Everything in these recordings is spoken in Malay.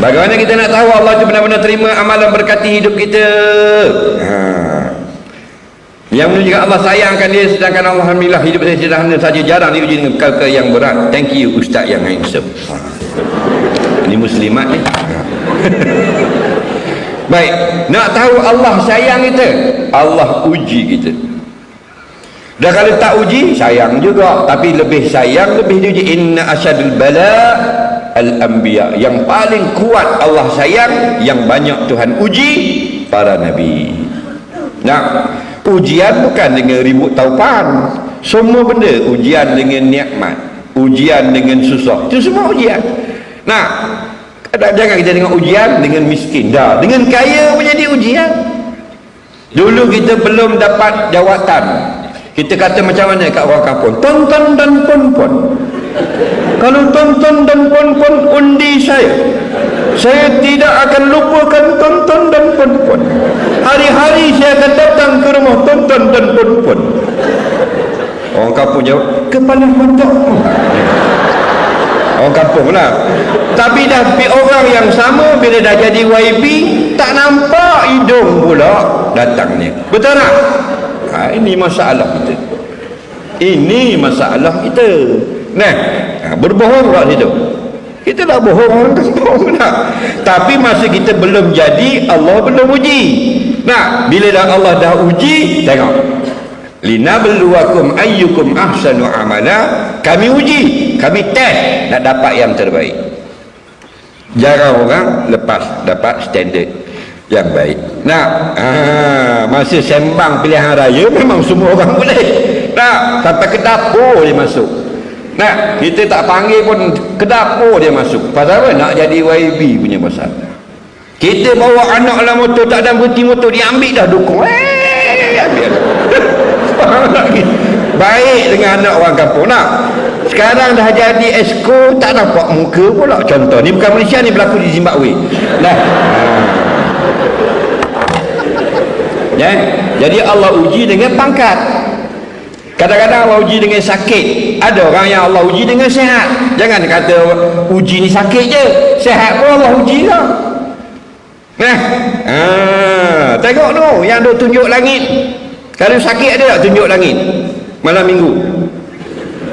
Bagaimana kita nak tahu Allah itu benar-benar terima amalan berkati hidup kita? Ha. Yang menunjukkan Allah sayangkan dia sedangkan Allah Alhamdulillah hidup saya sederhana saja jarang diuji dengan perkara yang berat. Thank you Ustaz yang handsome. Ha. Ini muslimat ni. Ha. Baik, nak tahu Allah sayang kita, Allah uji kita. Dan kalau tak uji, sayang juga. Tapi lebih sayang, lebih diuji. Inna asyadul bala al-anbiya. Yang paling kuat Allah sayang, yang banyak Tuhan uji, para Nabi. Nah, ujian bukan dengan ribut taupan. Semua benda ujian dengan nikmat. Ujian dengan susah. Itu semua ujian. Nah, Jangan kita tengok ujian dengan miskin. Dah, dengan kaya menjadi ujian. Dulu kita belum dapat jawatan. Kita kata macam mana kat orang kampung? Tonton dan pon-pon. Kalau tonton dan pon-pon undi saya. Saya tidak akan lupakan tonton dan pon-pon. Hari-hari saya akan datang ke rumah tonton dan pon-pon. Orang kampung jawab, kepala montok. Orang kampung lah. Tapi dah pi orang yang sama bila dah jadi YB tak nampak hidung pula datangnya. Betul tak? Ha, ini masalah kita. Ini masalah kita. Nah, ha, berbohong tak situ? Kita dah bohong orang kampung tak? Tapi masa kita belum jadi, Allah belum uji. Nah, bila dah Allah dah uji, tengok linabluwakum ayyukum ahsanu amala kami uji kami test nak dapat yang terbaik jarang orang lepas dapat standard yang baik nak ah, masa sembang pilihan raya memang semua orang boleh nak sampai ke dapur dia masuk nak kita tak panggil pun ke dapur dia masuk. Pasal apa? Nak jadi YB punya pasal. Kita bawa anak dalam motor tak ada berhenti motor. Dia ambil dah dukung. Eh ambil. Lagi baik dengan anak orang kampung. Nak sekarang dah jadi esko tak nampak muka pula. Contoh ni bukan Malaysia ni berlaku di Zimbabwe. Dah ya jadi Allah uji dengan pangkat kadang-kadang Allah uji dengan sakit. Ada orang yang Allah uji dengan sehat. Jangan kata uji ni sakit je. Sehat pun Allah uji lah. Nah. Ha, tengok tu yang duk tunjuk langit. Kalau sakit ada tak tunjuk langit? Malam minggu.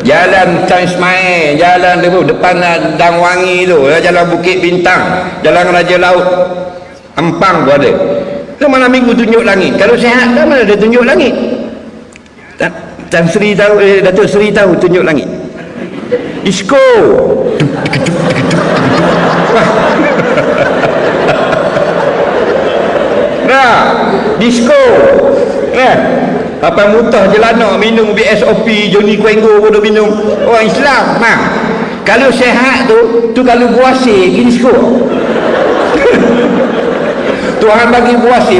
Jalan Sains Mai jalan tu depan Dang Wangi tu jalan Bukit Bintang jalan Raja Laut. Empang pun ada. Tu malam minggu tunjuk langit. Kalau sihat kan mana dia tunjuk langit Tan, Sri tahu eh, Datuk Sri tahu tunjuk langit. Isko. Nah disco Eh, apa mutah je lah nak minum BSOP Johnny Kuenggo pun minum. Orang Islam nah. kalau sehat tu tu kalau buasi kini skor Tuhan bagi buasi